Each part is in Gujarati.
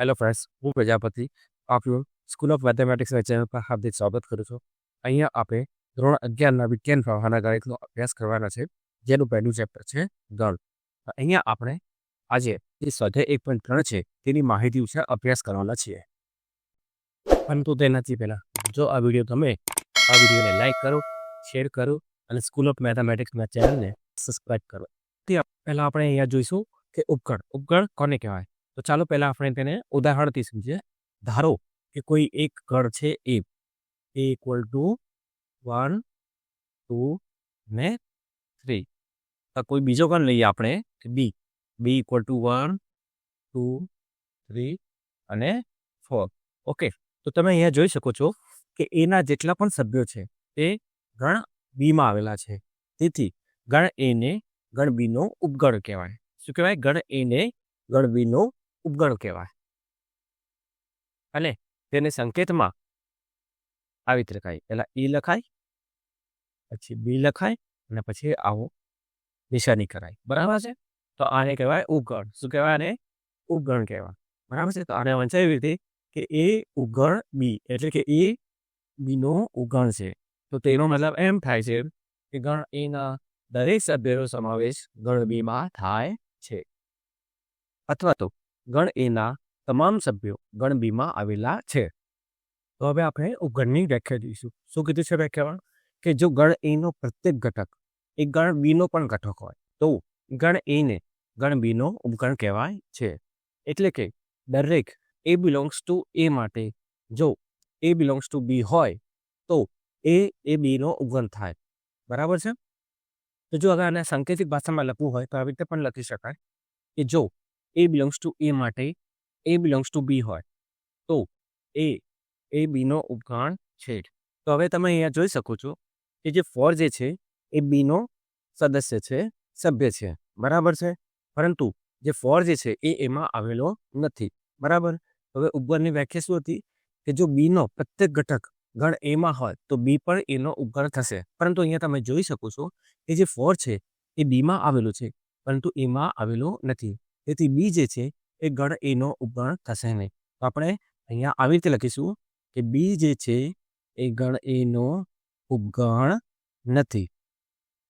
હેલો ફ્રેન્ડ્સ હું પ્રજાપતિ. આપ્યું સ્કૂલ ઓફ મેથેમેટિક્સના ચેનલ પર હાર્દિક સ્વાગત કરું છું. અહીંયા આપણે ધોરણ અગિયારના વિજ્ઞાન પ્રવાહના ગણિતનો અભ્યાસ કરવાના છે, જેનું પહેલું ચેપ્ટર છે ગણ. અહીંયા આપણે આજે જે સ્વાધ્યાય એક પોઈન્ટ ત્રણ છે, તેની માહિતી વિશે અભ્યાસ કરવાના છીએ. પરંતુ તેનાથી પહેલાં, જો આ વીડિયો ગમે, આ વિડીયોને લાઈક કરો શેર કરો અને સ્કૂલ ઓફ મેથેમેટિક્સના ચેનલને સબસ્ક્રાઈબ કરો. તે પહેલાં આપણે અહીંયા જોઈશું કે ઉપગણ ઉપગણ કોને કહેવાય? તો ચાલો પહેલાં આપણે તેને ઉદાહરણથી સમજીએ. ધારો કે કોઈ એક ગણ છે એ A equal to one two ને થ્રી કોઈ બીજો ગણ લઈએ આપણે B B equal to one two three અને ફોર ઓકે તો તમે અહીંયા જોઈ શકો છો કે એના જેટલા પણ સભ્યો છે તે ગણ બીમાં આવેલા છે. તેથી ગણ એને ગણ બીનો ઉપગણ કહેવાય. શું કહેવાય? ગણ એને ગણ બીનો ઉપગણ કહેવાય. અને તેને સંકેતમાં આવી રીતે લખાય. પહેલાં ઈ લખાય, પછી બી લખાય, અને પછી આવો નિશાની કરાય. બરાબર છે? તો આને કહેવાય ઉપગણ. શું કહેવાય આને? ઉપગણ કહેવાય. બરાબર છે? તો આને વંચાય એવી રીતે કે એ ઉગણ બી, એટલે કે એ બીનો ઉગણ છે. તો તેનો મતલબ એમ થાય છે કે ગણ એના દરેક સભ્યનો સમાવેશ ગણ બીમાં થાય છે. અથવા તો ગણ એના તમામ સભ્યો ગણ બીમાં આવેલા છે. તો હવે આપણે ઉપગણની વ્યાખ્યા જોઈશું. શું કીધું છે વ્યાખ્યામાં? કે જો ગણ એનો પ્રત્યેક ઘટક, એ ગણ બીનો પણ ઘટક હોય, તો ગણ એને ગણ બીનો ઉપગણ કહેવાય છે. એટલે કે દરેક એ બિલોંગ્સ ટુ એ માટે, જો એ બિલોંગ્સ ટુ બી હોય, તો એ એ બીનો ઉપગણ થાય. બરાબર છે? તો જો અગર આને સાંકેતિક ભાષામાં લખવું હોય, તો આવી રીતે પણ લખી શકાય કે જો એ બિલોંગ્સ ટુ એ માટે એ બિલોંગ્સ ટુ બી હોય. તો એ એ બીનો ઉપગાણ છે તો હવે તમે અહીંયા જોઈ શકો છો કે જે ફોર જે છે, એ બીનો સદસ્ય છે, સભ્ય છે. બરાબર છે? પરંતુ જે ફોર જે છે, એ એમાં આવેલો નથી. બરાબર? હવે ઉપગણની વ્યાખ્યા શું હતી? કે જો બીનો પ્રત્યેક ઘટક ગણ એમાં હોય, તો બી પણ એનો ઉપગણ થશે. પરંતુ અહીંયા તમે જોઈ શકો છો કે જે ફોર છે, એ બીમાં આવેલું છે, પરંતુ એમાં આવેલું નથી. તેથી બી જે છે એ ગણ એનો ઉપગણ થશે નહીં. તો આપણે અહીંયા આવી રીતે લખીશું કે બી જે છે એ ગણ એનો ઉપગણ નથી.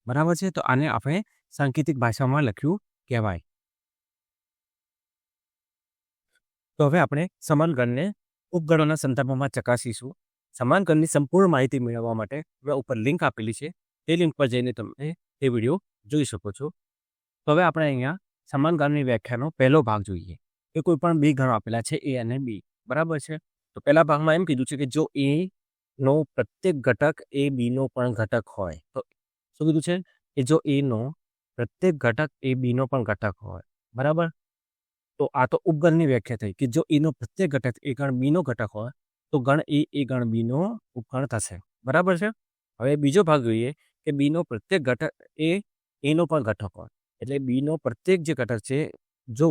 બરાબર છે? તો આને આપણે સાંકેતિક ભાષામાં લખ્યું કહેવાય. તો હવે આપણે સમાન ગણને ઉપગણોના સંદર્ભમાં ચકાસીશું. સમાન ગણની સંપૂર્ણ માહિતી મેળવવા માટે મેં ઉપર લિંક આપેલી છે. તે લિંક પર જઈને તમે તે વીડિયો જોઈ શકો છો. તો હવે આપણે અહીંયા સમાન ગણની વ્યાખ્યાનો પહેલો ભાગ જોઈએ, કે કોઈ પણ બે ગણો આપેલા છે એ અને બી બરાબર છે? તો પહેલા ભાગમાં એમ કીધું છે કે જો એ નો પ્રત્યેક ઘટક એ બીનો પણ ઘટક હોય, તો શું કીધું છે? કે જો એનો પ્રત્યેક ઘટક એ બીનો પણ ઘટક હોય, બરાબર? તો આ તો ઉપગણની વ્યાખ્યા થઈ, કે જો એનો પ્રત્યેક ઘટક એ ગણ બીનો ઘટક હોય, તો ગણ એ એ ગણ બીનો ઉપગણ થશે, બરાબર છે? હવે બીજો ભાગ જોઈએ, કે બીનો પ્રત્યેક ઘટક એ એનો પણ ઘટક હોય એટલે બીનો પ્રત્યેક જે ઘટક છે, જો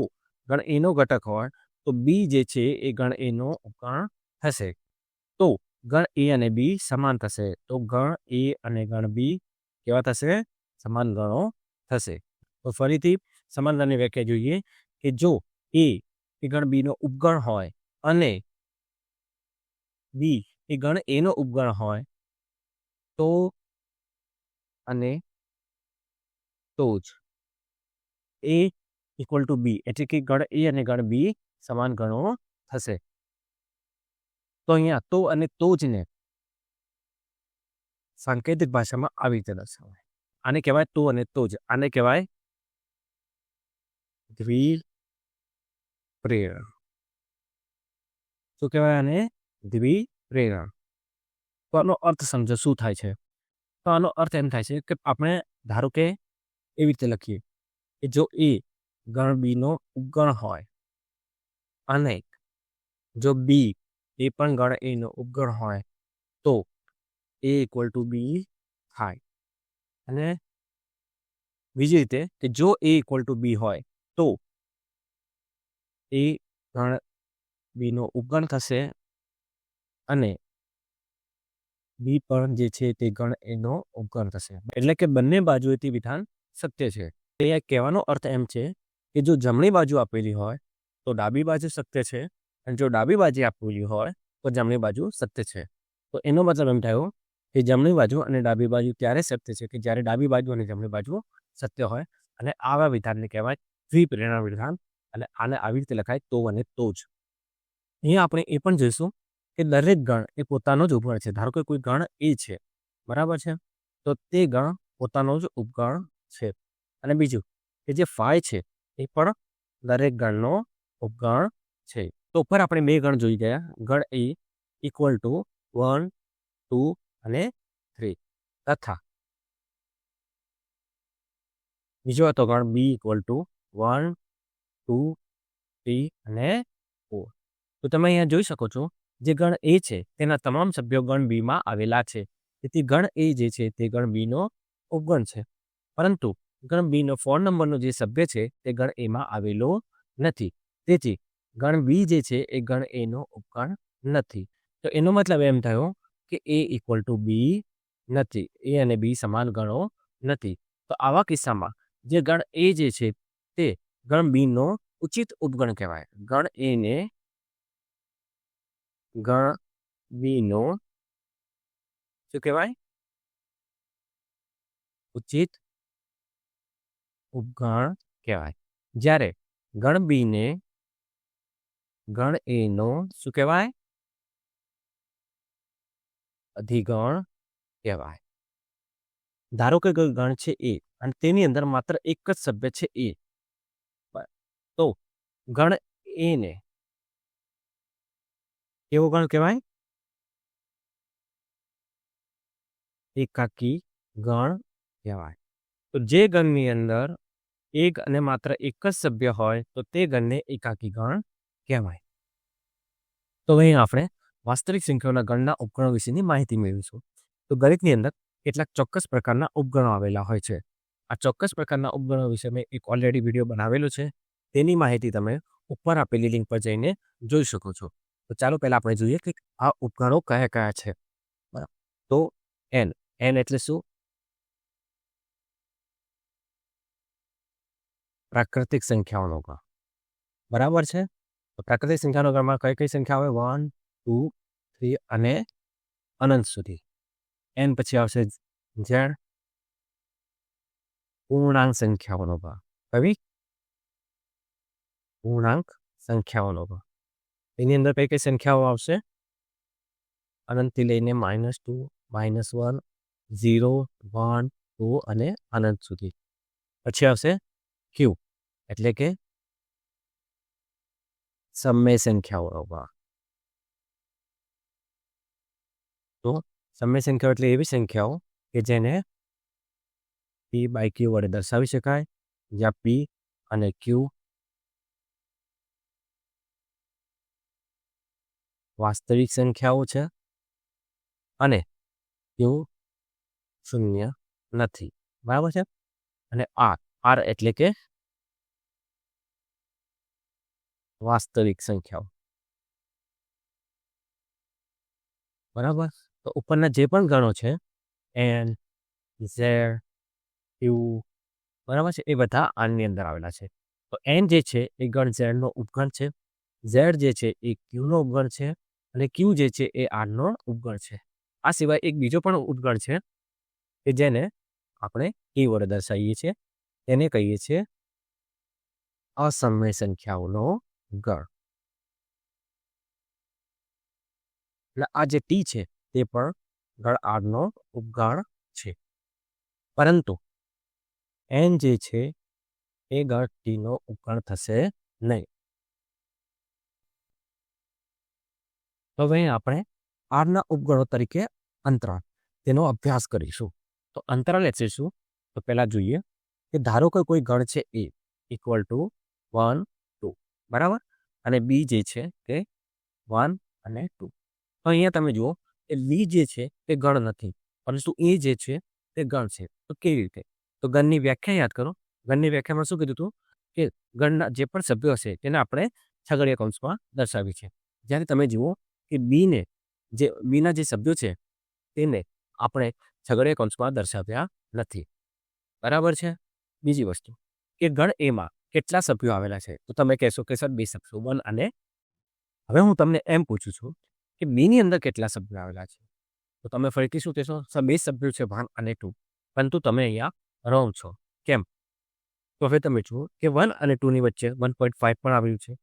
ગણ એનો ઘટક હોય, તો બી જે છે એ ગણ એનો ઉપકરણ થશે તો ગણ એ અને બી સમાન થશે. તો ગણ એ અને ગણ બી કેવા થશે? સમાન ગણો થશે. તો ફરીથી સમાન ગણની વ્યાખ્યા જોઈએ કે જો એ એ ગણ બીનો ઉપગણ હોય અને બી એ ગણ એનો ઉપગણ હોય, તો અને તો જ. એ ઇક્વલ ટુ બી એટલે કે ગણ એ અને ગણ બી સમાન ગણો થશે. તો અહીંયા તો અને તો જ ને સાંકેતિક ભાષામાં આવી રીતે દર્શાવાય. આને કહેવાય તો અને તો જ. આને કહેવાય દ્વિપ્રેરણ શું કહેવાય આને? દ્વિપ્રેરણ તો આનો અર્થ સમજો, શું થાય છે? તો આનો અર્થ એમ થાય છે કે આપણે ધારો કે એવી રીતે લખીએ. કે જો એ ગણ બીનો ઉપગણ હોય અને જો બી એ પણ ગણ એનો ઉપગણ હોય, તો એ ઇક્વલ ટુ બી થાય. અને બીજી રીતે કે જો એ ઇક્વલ ટુ બી હોય, તો એ ગણ બીનો ઉપગણ થશે અને બી પણ જે છે તે ગણ એનો ઉપગણ થશે. એટલે કે બંને બાજુએથી વિધાન સત્ય છે. તે કહેવાનો અર્થ એમ છે કે જો જમણી બાજુ આપેલી હોય તો ડાબી બાજુ સત્ય છે અને જો ડાબી બાજુ આપેલી હોય તો જમણી બાજુ સત્ય છે. તો એનો મતલબ એમ થયો કે જમણી બાજુ અને ડાબી બાજુ ત્યારે સત્ય છે કે જ્યારે ડાબી બાજુ અને જમણી બાજુ સત્ય હોય અને આવા વિધાનને કહેવાય દ્વિપ્રેરણા વિધાન અને આને આવી રીતે લખાય તો અને તો જ. અહીંયા આપણે એ પણ જોઈશું કે દરેક ગણ એ પોતાનો જ ઉપગણ છે. ધારો કે કોઈ ગણ એ છે. બરાબર છે? તો તે ગણ પોતાનો જ ઉપગણ છે. અને બીજું કે જે ફાય છે એ પણ દરેક ગણનો ઉપગણ છે. તો ઉપર આપણે બે ગણ જોઈ ગયા. ગણ A equal to one two અને થ્રી તથા બીજો હતો ગણ B equal to one two three અને ફોર તો તમે અહીંયા જોઈ શકો છો, જે ગણ એ છે તેના તમામ સભ્યો ગણ બીમાં આવેલા છે. તેથી ગણ એ જે છે તે ગણ બીનો ઉપગણ છે. પરંતુ ગણ બીનો ફોન નંબરનો જે સભ્ય છે, તે ગણ એમાં આવેલો નથી. તેથી, ગણ બી જે છે, એ ગણ એનો ઉપગણ નથી. તો એનો મતલબ એમ થયો કે એ ઇક્વલ ટુ બી નથી. એ અને બી સમાન ગણો નથી. તો આવા કિસ્સામાં, જે ગણ એ જે છે, તે ગણ બીનો ઉચિત ઉપગણ કહેવાય. ગણ એને ગણ બીનો શું કહેવાય? ઉચિત ઉપગણ કહેવાય. જ્યારે ગણ બીને ગણ એનો શું કહેવાય? અધિગણ કહેવાય. ધારો કે ગણ છે એ અને તેની અંદર માત્ર એક જ સભ્ય છે એ તો ગણ એને કેવો ગણ કહેવાય? એકાકી ગણ કહેવાય. તો જે ગણની અંદર એક અને માત્ર એક જ સભ્ય હોય, તો તે ગણને એકાકી ગણ કહેવાય. તો અહીં આપણે વાસ્તવિક સંખ્યાઓના ગણના ઉપગણો વિશેની માહિતી મેળવીશું. તો ગણિતની અંદર કેટલાક ચોક્કસ પ્રકારના ઉપગણો આવેલા હોય છે. આ ચોક્કસ પ્રકારના ઉપગણો વિશે મેં એક ઓલરેડી વીડિયો બનાવેલો છે. તેની માહિતી તમે ઉપર આપેલી લિંક પર જઈને જોઈ શકો છો. તો ચાલો પહેલાં આપણે જોઈએ કે આ ઉપગણો કયા કયા છે. બરાબર. તો એન એન એટલે શું? પ્રાકૃતિક સંખ્યાઓનો ગણ. બરાબર છે? પ્રાકૃતિક સંખ્યાનો ગણમાં કઈ કઈ સંખ્યા આવે? વન, ટુ, થ્રી અને અનંત સુધી. એન પછી આવશે ઝેડ. પૂર્ણાંક સંખ્યાઓનો ભાગ કવિ? પૂર્ણાંક સંખ્યાઓનો ભાગ એની અંદર કઈ કઈ સંખ્યાઓ આવશે? અનંતથી લઈને minus two, minus one, zero, one, two અને અનંત સુધી. પછી આવશે ક્યુ એટલે કે સમય સંખ્યાઓમાં તો સમય સંખ્યાઓ એટલે એવી સંખ્યાઓ કે જેને પી બાય ક્યુ વડે દર્શાવી શકાય. જ્યાં પી અને ક્યુ વાસ્તવિક સંખ્યાઓ છે અને ક્યુ શૂન્ય નથી. બરાબર છે? અને આર આર એટલે કે વાસ્તવિક સંખ્યાઓ. બરાબર? તો ઉપરના જે પણ ગણો છે, એન, ઝેડ, યુ, બરાબર છે? એ બધા આની અંદર આવેલા છે. તો એન જે છે, એ ગણ ઝેડનો ઉપગણ છે. ઝેડ જે છે, એ ક્યુનો ઉપગણ છે અને ક્યુ જે છે, એ આરનો ઉપગણ છે. આ સિવાય એક બીજો પણ ઉપગણ છે, કે જેને આપણે એ વડે દર્શાવીએ છીએ. તેને કહીએ છીએ અસમય સંખ્યાઓનો ગણ. એટલે આ જે ટી છે તે પણ ગણ આરનો ઉપગણ છે. પરંતુ એન જે છે એ ગણ ટીનો ઉપગણ થશે નહીં. હવે આપણે આરના ઉપગણો તરીકે અંતરાળ તેનો અભ્યાસ કરીશું. તો અંતરાલ એટલે શું? તો પહેલાં જોઈએ કે ધારો કે કોઈ ગણ છે A equal to one two બરાબર? અને બી જે છે તે વન અને ટુ તો અહીંયા તમે જુઓ કે બી જે છે તે ગણ નથી, પરંતુ એ જે છે તે ગણ છે. તો કેવી રીતે? તો ગણની વ્યાખ્યા યાદ કરો. ગણની વ્યાખ્યામાં શું કીધું હતું? કે ગણના જે પણ સભ્યો હશે તેને આપણે છગડીયા કૌંસમાં દર્શાવી છે. જ્યારે તમે જુઓ કે બીને જે બીના જે સભ્યો છે તેને આપણે છગડીયા કૌંસમાં દર્શાવ્યા નથી. બરાબર છે? બીજી વસ્તુ કે ગણ એમાં કેટલા સભ્યો આવેલા છે. તો તમે કહેશો કે સર બે સભ્યો, વન અને હવે હું તમને એમ પૂછું છું કે બીની અંદર કેટલા સભ્યો આવેલા છે? તો તમે ફરીથી શું કહેશો? સર, બે સભ્યો છે, વન અને ટુ. પરંતુ તમે અહીંયા રોંગ છો. કેમ? તો હવે તમે જુઓ કે વન અને ટુની વચ્ચે વન પોઈન્ટ ફાઇવ પણ આવેલું છે,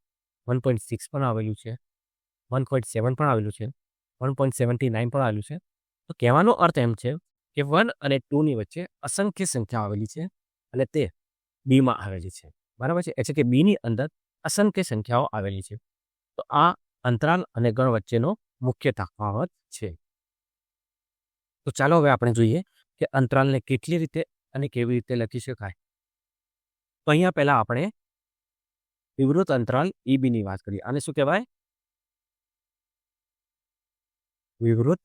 વન પોઈન્ટ સિક્સ પણ આવેલું છે, વન પોઈન્ટ સેવન પણ આવેલું છે, વન પોઈન્ટ સેવન્ટી નાઇન પણ આવેલું છે. તો કહેવાનો અર્થ એમ છે કે વન અને ટુની વચ્ચે અસંખ્ય સંખ્યા આવેલી છે. અને તે બીમાં આવેલી છે. બરાબર છે? એટલે કે બીની અંદર અસંખ્ય સંખ્યાઓ આવેલી છે. તો આ અંતરાલ અને ગણ વચ્ચેનો મુખ્ય તફાવત છે. તો ચાલો હવે આપણે જોઈએ કે અંતરાલને કેટલી રીતે અને કેવી રીતે લખી શકાય. તો અહીંયા પહેલાં આપણે વિવૃત અંતરાલ ઈબીની વાત કરીએ. આને શું કહેવાય? વિવૃત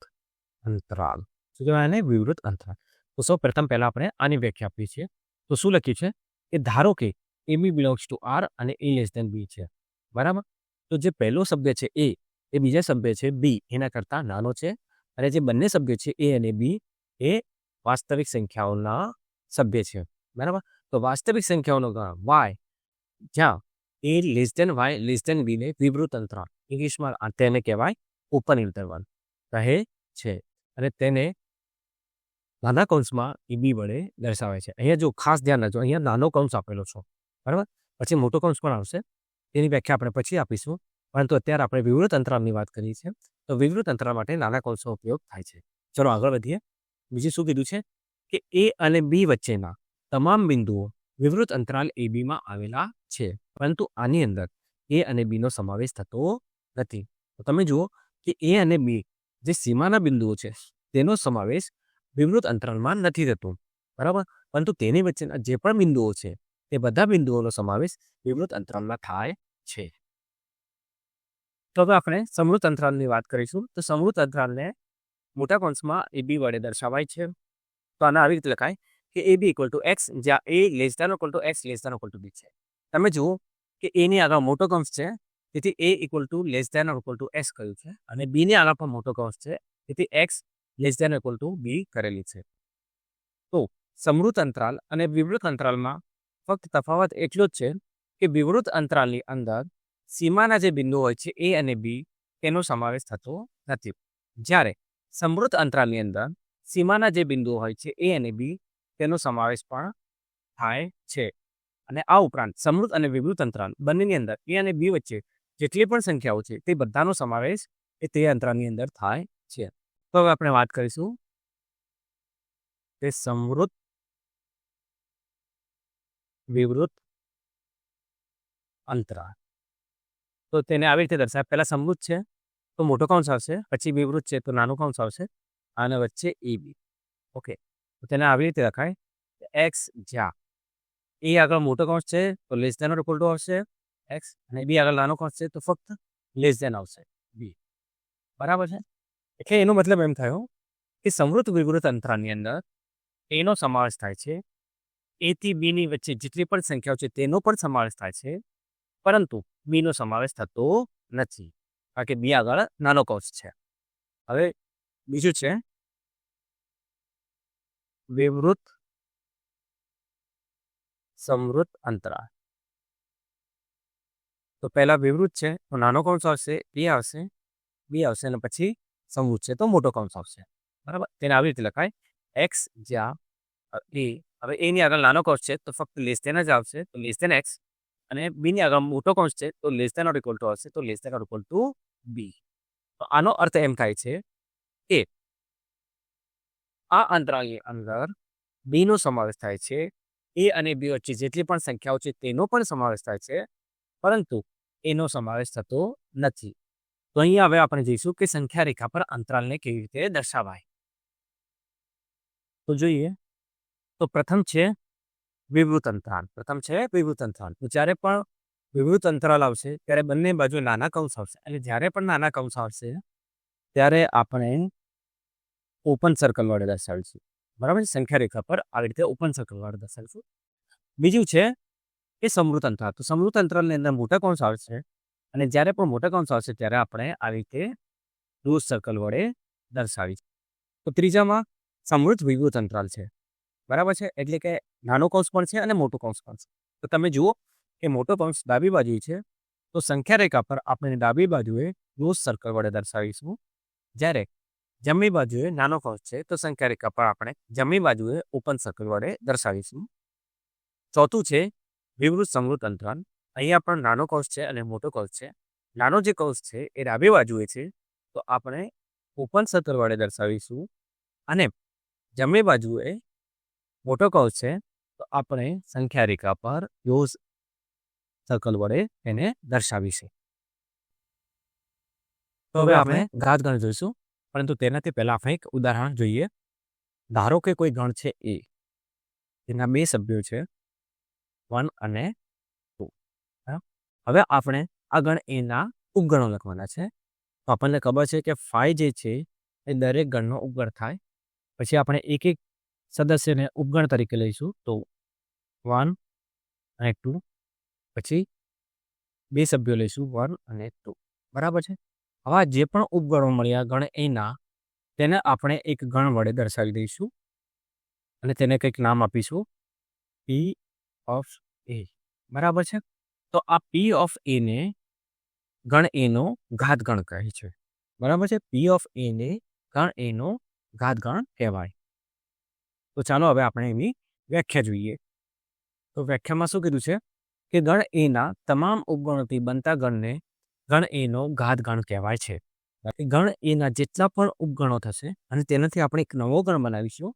અંતરાલ. શું કહેવાય વિવૃત અંતરાલ. તો સૌ પ્રથમ પહેલાં આપણે આની વ્યાખ્યા આપીએ છીએ. તો શું લખ્યું છે કે ધારો કે A B belongs to R અને એ લેસ દેન બી છે. બરાબર? તો જે પહેલો સભ્ય છે એ એ બીજા સભ્ય છે બી એના કરતાં નાનો છે. અને જે બંને સભ્યો છે એ અને બી એ વાસ્તવિક સંખ્યાઓના સભ્ય છે. બરાબર? તો વાસ્તવિક સંખ્યાઓનો વાય જ્યાં a less than y less than બીને વિવૃત અંતરાલ ઇંગ્લિશમાં તેને કહેવાય ઓપન ઇન્ટરવલ કહે છે. અને તેને નાના કૌંસમાં એ બી વડે દર્શાવે છે. અહીંયા જો ખાસ ધ્યાન રાખજો, અહીંયા નાનો કૌંસ આપેલો છો. બરાબર? પછી મોટો કૌંસ પણ આવશે. તેની વ્યાખ્યા આપણે પછી આપીશું. પરંતુ અત્યારે આપણે વિવૃત અંતરાલની વાત કરી છે તો વિવૃત અંતરાલ માટે નાના કૌંસનો ઉપયોગ થાય છે. ચલો આગળ વધીએ. બીજું શું કીધું છે? કે એ અને બી વચ્ચેના તમામ બિંદુઓ વિવૃત અંતરાલ એ બીમાં આવેલા છે. પરંતુ આની અંદર એ અને બીનો સમાવેશ થતો નથી. તો તમે જુઓ કે એ અને બી જે સીમાના બિંદુઓ છે, તેનો સમાવેશ વિવૃત અંતરાલમાં નથી થતું બરાબર? પરંતુ તેની વચ્ચેના જે પણ બિંદુઓ છે, તે બધા બિંદુઓનો સમાવેશ વિવૃત અંતરાલમાં થાય છે. તો હવે આપણે સમૃદ્ધ અંતરાલની વાત કરીશું. તો સમૃદ્ધ અંતરાલને મોટા કોન્સમાં એ બી વડે દર્શાવાય છે. તો આને આવી રીતે લખાય કે A B equal to X જ્યાં A less than equal to X less equal to B છે. તમે જુઓ કે એની આગળ મોટો કૌંસ છે, તેથી A equal to less than equal to X કહ્યું છે અને બીની આગળ પણ મોટો કૌંસ છે, તેથી x less than equal to b કરેલી છે. તો સમૃદ્ધ અંતરાલ અને વિવૃત અંતરાલમાં ફક્ત તફાવત એટલો જ છે કે વિવૃત અંતરાલની અંદર સીમાના જે બિંદુ હોય છે એ અને બી તેનો સમાવેશ થતો નથી. જ્યારે સમૃદ્ધ અંતરાલની અંદર સીમાના જે બિંદુઓ હોય છે એ અને બી તેનો સમાવેશ પણ થાય છે. અને આ ઉપરાંત સમૃદ્ધ અને વિવૃત અંતરાલ બંનેની અંદર એ અને બી વચ્ચે જેટલી પણ સંખ્યાઓ છે તે બધાનો સમાવેશ એ તે અંતરાલની અંદર થાય છે. તો હવે આપણે વાત કરીશું તે સમૃદ્ધ વિવૃત અંતરા તો તેને આવી રીતે દર્શાવે, પહેલાં સમૃદ્ધ છે, તો મોટો કૌંસ આવશે, પછી વિવૃત છે, તો નાનું કૌંસ આવશે, અને વચ્ચે એ બી. ઓકે, તો તેને આવી રીતે લખાય એક્સ જા. એ આગળ મોટો કૌંસ છે, તો લેસ દેન ઇક્વલ આવશે, એક્સ, અને બી આગળ નાનો કૌંસ છે, તો ફક્ત લેસ દેન આવશે, બી. બરાબર છે? એટલે એનો મતલબ એમ થયો કે સમૃદ્ધ વિવૃત અંતરાની અંદર એનો સમાવેશ થાય છે. એથી બીની વચ્ચે જેટલી પણ સંખ્યાઓ છે તેનો પણ સમાવેશ થાય છે. પરંતુ બીનો સમાવેશ થતો નથી. કારણ કે બી આગળ નાનો કૌશ છે. હવે બીજું છે. વિવૃત સમૃદ્ધ અંતરાલ. તો પહેલા વિવૃત છે, તો નાનો કૌશ આવશે, બી આવશે બી આવશે અને પછી સમૃદ્ધ છે, તો મોટો કૌંસ આવશે બરાબર? તેને આવી રીતે લખાય. એક્સ જ્યાં એ હવે એની આગળ નાનો કૌંસ છે, તો ફક્ત લેસ દેન જ આવશે, તો લેસ દેન એક્સ અને બીની આગળ મોટો કૌંસ છે, તો less than or equal two આવશે, તો less than or equal to B તો આનો અર્થ એમ થાય છે, કે આ અંતરાલની અંદર બીનો સમાવેશ થાય છે એ અને બી વચ્ચે જેટલી પણ સંખ્યાઓ છે, તેનો પણ સમાવેશ થાય છે, પરંતુ એનો સમાવેશ થતો નથી. તો અહીંયા હવે આપણે જઈશું કે સંખ્યા રેખા પર અંતરાલને કેવી રીતે દર્શાવાય. તો જોઈએ. તો પ્રથમ છે વિવૃત અંતરાલ પ્રથમ છે વિવૃત અંતરાલ તો જ્યારે પણ વિવૃત અંતરાલ આવશે, ત્યારે બંને બાજુ નાના કૌંસ આવશે. અને જ્યારે પણ નાના કૌંસ આવશે, ત્યારે આપણે ઓપન સર્કલ વડે દર્શાવીશું. બરાબર છે? સંખ્યા રેખા પર આવી રીતે ઓપન સર્કલ વડે દર્શાવીશું. બીજું છે એ સમૃદ્ધ અંતરાલ તો સમૃદ્ધ અંતરાલની અંદર મોટા કૌંસ આવશે. અને જ્યારે પણ મોટા કૌંસ આવશે, ત્યારે આપણે આવી રીતે ક્લોઝ સર્કલ વડે દર્શાવીશું. તો ત્રીજામાં સમૃદ્ધ વિવૃત અંતરાલ છે. બરાબર છે? એટલે કે નાનો કૌંસ પણ છે અને મોટો કૌંસ પણ છે. તો તમે જુઓ કે મોટો કૌંસ ડાબી બાજુ છે, તો સંખ્યા રેખા પર આપણે ડાબી બાજુએ ક્લોઝ સર્કલ વડે દર્શાવીશું. જ્યારે જમણી બાજુએ નાનો કૌંસ છે, તો સંખ્યા રેખા પર આપણે જમણી બાજુએ ઓપન સર્કલ વડે દર્શાવીશું. ચોથું છે વિવૃત સમૃદ્ધ અંતરાલ. અહીંયા પણ નાનો કોષ છે અને મોટો કૌંસ છે. નાનો જે કૌંસ છે એ ડાબી બાજુએ છે. તો આપણે ઓપન સર્કલ વડે દર્શાવીશું. અને જમણી બાજુએ મોટો કૌંસ છે. તો આપણે સંખ્યા રેખા પર ક્લોઝ સર્કલ વડે એને દર્શાવીશું. તો હવે આપણે ઘાત ગણ જોઈશું. પરંતુ તેનાથી પહેલા આપણે એક ઉદાહરણ જોઈએ. ધારો કે કોઈ ગણ છે એ તેના બે સભ્યો છે. વન અને હવે આપણે આ ગણ એના ઉપગણો લખવાના છે. તો આપણને ખબર છે કે ફાઈ જે છે એ દરેક ગણનો ઉપગણ થાય. પછી આપણે એક એક સદસ્યને ઉપગણ તરીકે લઈશું. તો વન અને ટુ પછી બે સભ્યો લઈશું. વન અને ટુ બરાબર છે? હવે જે પણ ઉપગણો મળ્યા ગણ એના, તેને આપણે એક ગણ વડે દર્શાવી દઈશું. અને તેને કંઈક નામ આપીશું. પી ઓફ એ બરાબર છે? તો આ પી ઓફ એને ગણ એનો ઘાત ગણ કહે છે. બરાબર છે? પી ઓફ એને ગણ એનો ઘાત ગણ કહેવાય. તો ચાલો હવે આપણે એની વ્યાખ્યા જોઈએ. તો વ્યાખ્યામાં શું કીધું છે? કે ગણ એના તમામ ઉપગણોથી બનતા ગણને ગણ એનો ઘાત ગણ કહેવાય છે. ગણ એના જેટલા પણ ઉપગણો થશે અને તેનાથી આપણે એક નવો ગણ બનાવીશું,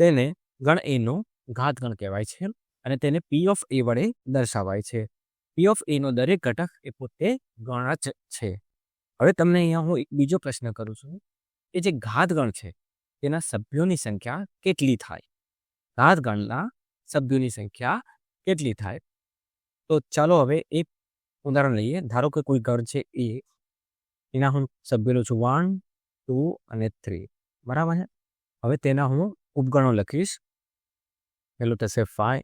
તેને ગણ એનો ઘાત ગણ કહેવાય છે અને તેને પી ઓફ એ વડે દર્શાવાય છે. પી ઓફ એનો દરેક ઘટક એ પોતે ગણ છે. હવે તમને અહીંયા હું એક બીજો પ્રશ્ન કરું છું. કે જે ઘાત ગણ છે, તેના સભ્યોની સંખ્યા કેટલી થાય? ઘાત ગણના સભ્યોની સંખ્યા કેટલી થાય? તો ચાલો હવે એક ઉદાહરણ લઈએ. ધારો કે કોઈ ગણ છે એ એના હું સભ્યો છું. વન ટુ અને થ્રી બરાબર છે? હવે તેના હું ઉપગણો લખીશ. પેલું થશે ફાઈવ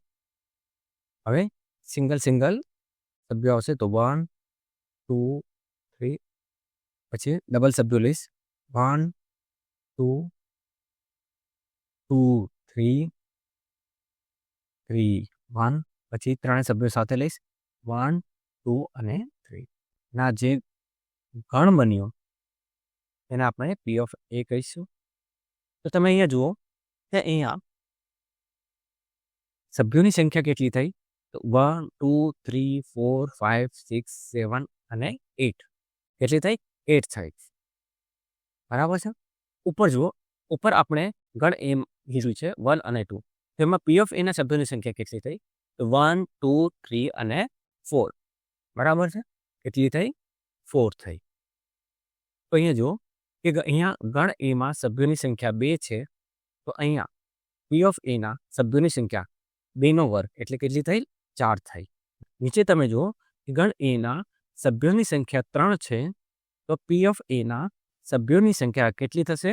હવે સિંગલ સિંગલ સભ્યો આવશે તો વન ટુ થ્રી પછી ડબલ સભ્યો લઈશ. One two two three three one પછી ત્રણેય સભ્યો સાથે લઈશ. વન ટુ અને થ્રી ના, જે ગણ બન્યો, એને આપણે પી ઓફ એ કહીશું. તો તમે અહીંયા જુઓ, કે અહીંયા સભ્યોની સંખ્યા કેટલી થઈ? One, two, three, four five six, seven અને એટ. કેટલી થઈ? એટ થઈ. બરાબર છે? ઉપર જુઓ. ઉપર આપણે ગણ એમ કીધું છે, વન અને ટુ. તેમાં પી ઓફ એના સભ્યોની સંખ્યા કેટલી થઈ? વન, ટુ, થ્રી અને ફોર. બરાબર છે? કેટલી થઈ? ફોર થઈ. તો અહીંયા જુઓ કે અહીંયા ગણ એમાં સભ્યોની સંખ્યા બે છે. તો અહીંયા પી ઓફ એના સભ્યોની સંખ્યા બેનો વર્ગ. એટલે કેટલી થઈ? ચાર થઈ નીચે તમે જુઓ કે ગણ એના સભ્યોની સંખ્યા ત્રણ છે, તો પી ઓફ એના સભ્યોની સંખ્યા કેટલી થશે?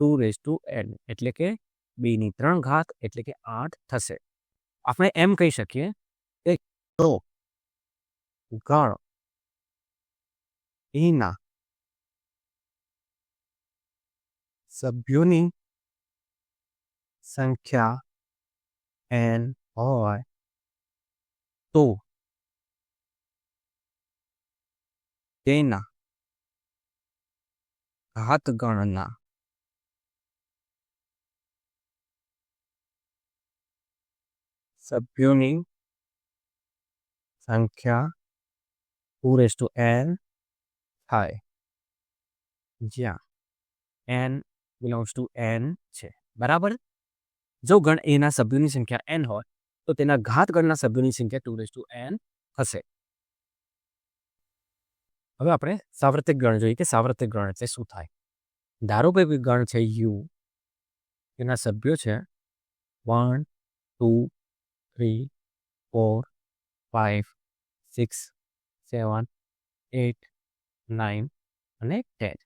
ટુ રેસ ટુ એન એટલે કે બેની ત્રણ ઘાત, એટલે કે આઠ થશે. આપણે એમ કહી શકીએ કે તો ગણ એના સભ્યોની સંખ્યા એન હોય તો તેના ઘાતગણના સભ્યોની સંખ્યા ટુ ટુ એન થાય. જ્યાં એન બિલોંગ્સ ટુ એન છે. બરાબર? જો ગણ એના સભ્યોની સંખ્યા એન હોય તો તેના ઘાત ગણના સભ્યોની સંખ્યા ટુ રેસ ટુ એન હશે. હવે આપણે સાર્વત્રિક ગણ જોઈએ કે સાર્વત્રિક ગણ એટલે શું થાય? ધારો કે ગણ છે યુ એના સભ્યો છે one two three four five six seven eight nine અને ટેન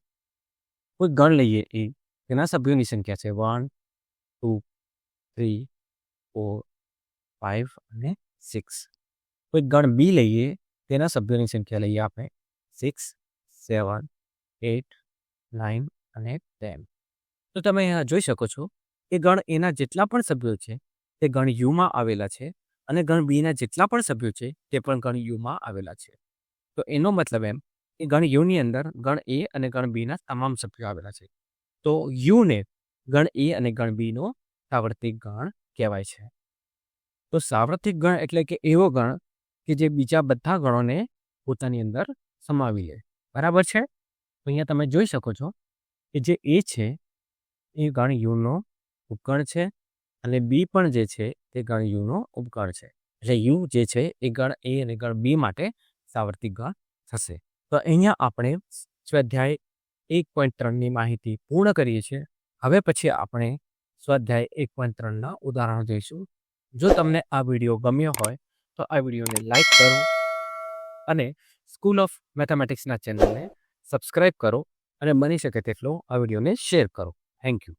કોઈ ગણ લઈએ એ, તેના સભ્યોની સંખ્યા છે one two three four five અને સિક્સ કોઈ ગણ બી લઈએ, તેના સભ્યોની સંખ્યા લઈએ આપણે. સિક્સ સેવન એટ નાઇન અને ટેન તો તમે અહીંયા જોઈ શકો છો કે ગણ એના જેટલા પણ સભ્યો છે, તે ગણ યુમાં આવેલા છે અને ગણ બીના જેટલા પણ સભ્યો છે, તે પણ ગણ યુમાં આવેલા છે. તો એનો મતલબ એમ કે ગણ યુની અંદર ગણ એ અને ગણ બીના તમામ સભ્યો આવેલા છે. તો યુને ગણ એ અને ગણ બીનો સાવર્તિક ગણ કહેવાય છે. તો સાર્વત્રિક ગણ એટલે કે એવો ગણ કે જે બીજા બધા ગણોને પોતાની અંદર સમાવી લે. બરાબર છે? તો અહીંયા તમે જોઈ શકો છો કે જે એ છે, એ ગણ યુનો ઉપગણ છે અને બી પણ જે છે, તે ગણ યુનો ઉપગણ છે. એટલે યુ જે છે, એ ગણ એ અને ગણ બી માટે સાર્વત્રિક ગણ થશે. તો અહીંયા આપણે સ્વાધ્યાય એક પોઈન્ટ ત્રણની માહિતી પૂર્ણ કરીએ છીએ. હવે પછી આપણે સ્વાધ્યાય એક પોઈન્ટ ત્રણના ઉદાહરણો જોઈશું. જો તમને આ વીડિયો ગમ્યો હોય, તો આ વિડીયોને લાઈક કરો અને સ્કૂલ ઓફ મેથેમેટિક્સના ચેનલને સબસ્ક્રાઈબ કરો અને બની શકે તેટલો આ વિડીયોને શેર કરો. Thank you.